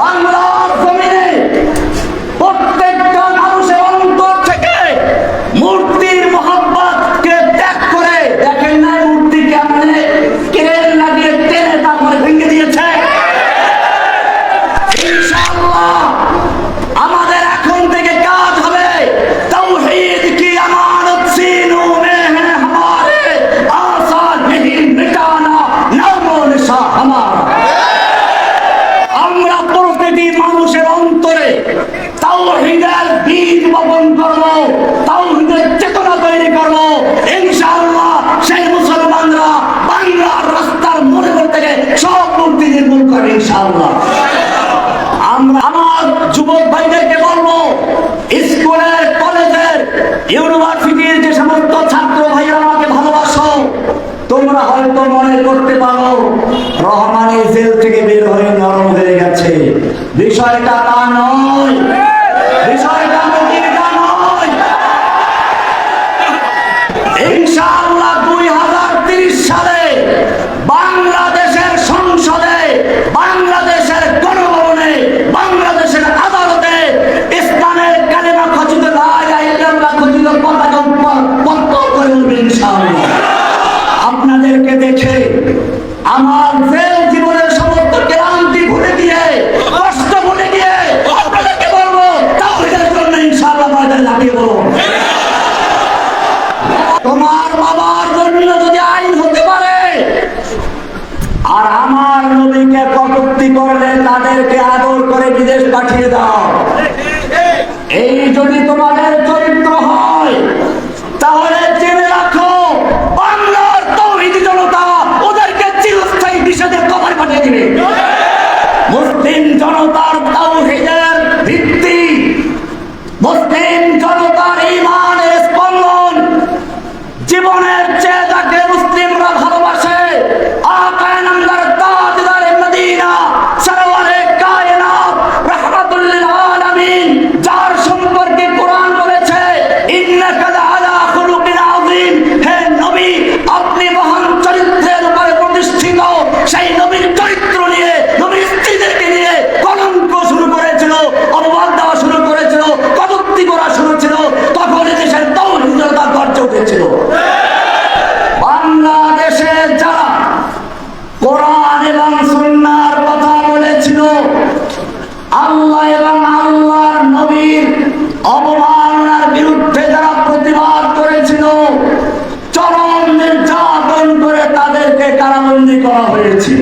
বাংলার ইনশাআল্লাহ। আমরা আমার যুবক ভাইদেরকে বলব স্কুলের কলেজের ইউনিভার্সিটির যে সমস্ত ছাত্র ভাইরা আমাকে ভালোবাসো, তোমরা হয়তো মনে করতে পারো, রহমানি জেল থেকে বের হয়ে নরম হয়ে গেছে। বিষয়টা তা নয়। আদর করে বিদেশ পাঠিয়ে দাও। এই যদি তোমাদের চরিত্র হয়, তাহলে জেনে রাখো, বাংলার জনতা ওদেরকে চিরস্থায়ী বিষাদের কবর পাঠিয়ে দিবে। মুসলিম জনতার তাওহিদের ভিত্তি, মুসলিম জনতার ইমানের আল্লাহ এবং আল্লাহর নবীর অবমাননার বিরুদ্ধে যারা প্রতিবাদ করেছিল, চরম নির্যাতন করে তাদেরকে কারাবন্দী করা হয়েছে।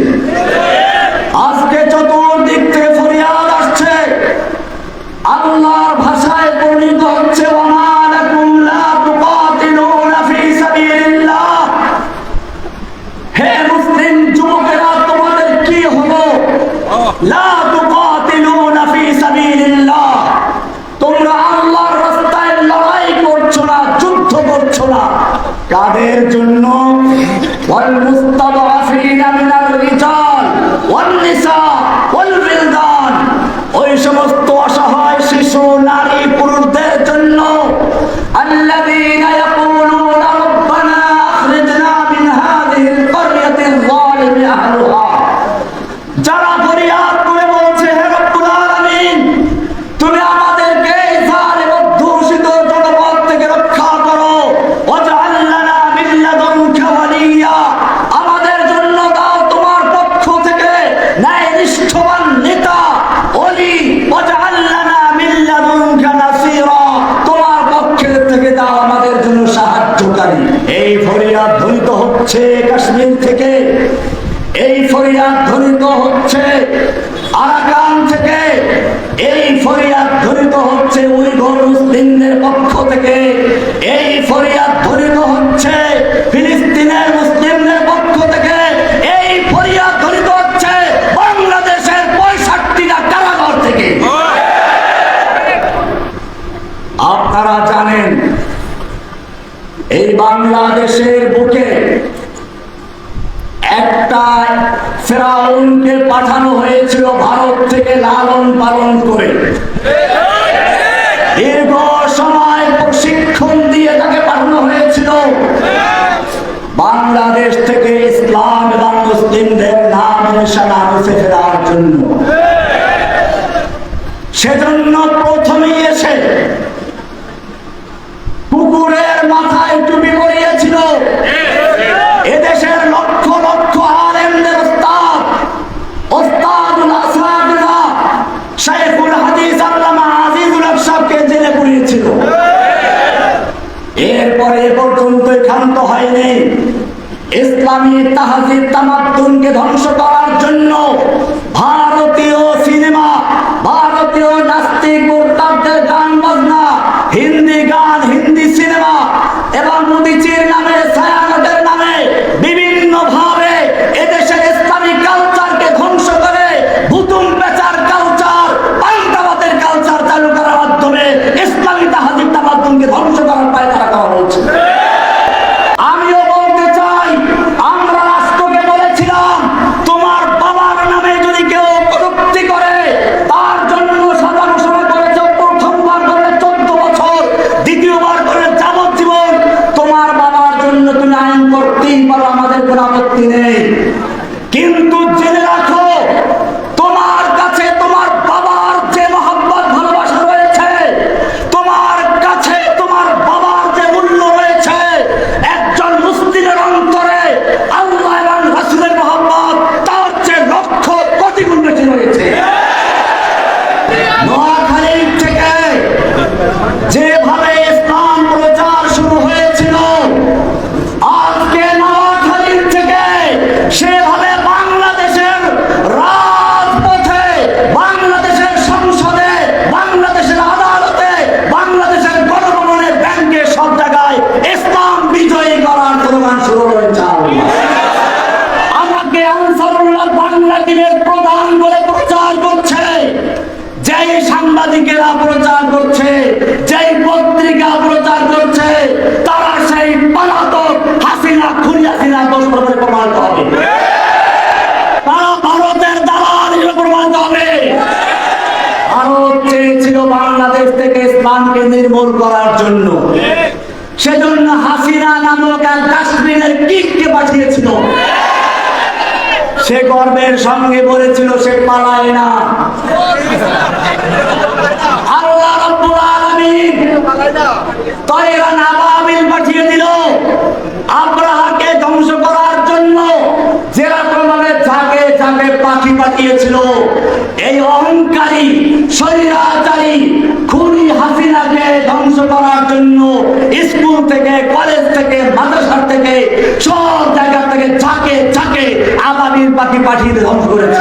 তোমরা আল্লাহর রাস্তায় লড়াই করছ না, যুদ্ধ করছ না। কাদের জন্য? ওয়াল মুস্তাদাফিনা মিনাল রিজাল, ওয়ান নিসা হচ্ছে কাশ্মীর থেকে, এই ফরিয়াদ ধ্বনিত হচ্ছে আরাকান থেকে, এই ফরিয়াদ ধ্বনিত হচ্ছে উইঘর মুসলিমদের পক্ষ থেকে, এই ফরিয়াদ ধ্বনিত হচ্ছে ফিলিস্তিনের মুসলিমদের পক্ষ থেকে, এই ফরিয়াদ ধ্বনিত হচ্ছে বাংলাদেশের পঁয়ষট্টিটা কারাগার থেকে। আপনারা জানেন, এই বাংলাদেশের বুকে একটা ফেরাউনকে পাঠানো হয়েছিল ভারত থেকে লালন পালন করে। দীর্ঘ সময় প্রশিক্ষণ দিয়ে তাকে পাঠানো হয়েছিল। বাংলাদেশ থেকে ইসলাম এবং মুসলিমদের নাম নিশানা মুছে ফেরার জন্য। সেজন্য প্রথমেই এসে ক্ষান্ত হয়নি। ইসলামী তাহাজির তামাত্তুনকে ধ্বংস করার জন্য সাংবাদিকেরা প্রচার করছে, যেই পত্রিকা প্রচার করছে, তারা সেই পলাতক হাসিনা, খুনি দোষ প্রমাণ প্রমাণিত হবে। করার জন্য। সেজন্য নামক সে গর্বের সঙ্গে বলেছিল, সে পালায় না। তয়রান আবাবিল পাঠিয়ে দিল। আব্রাহাকে ধ্বংস করার জন্য যেরকম ভাবে ঝাঁকে ঝাঁকে পাখি পাঠিয়েছিল, এই অহংকারী, স্বৈরাচারী খুনি হাসিনাকে ধ্বংস করার জন্য স্কুল থেকে, কলেজ থেকে, মাদ্রাসার থেকে, সব জায়গা থেকে ঝাঁকে ঝাঁকে আবাবিল পাখি পাঠিয়ে ধ্বংস করেছে।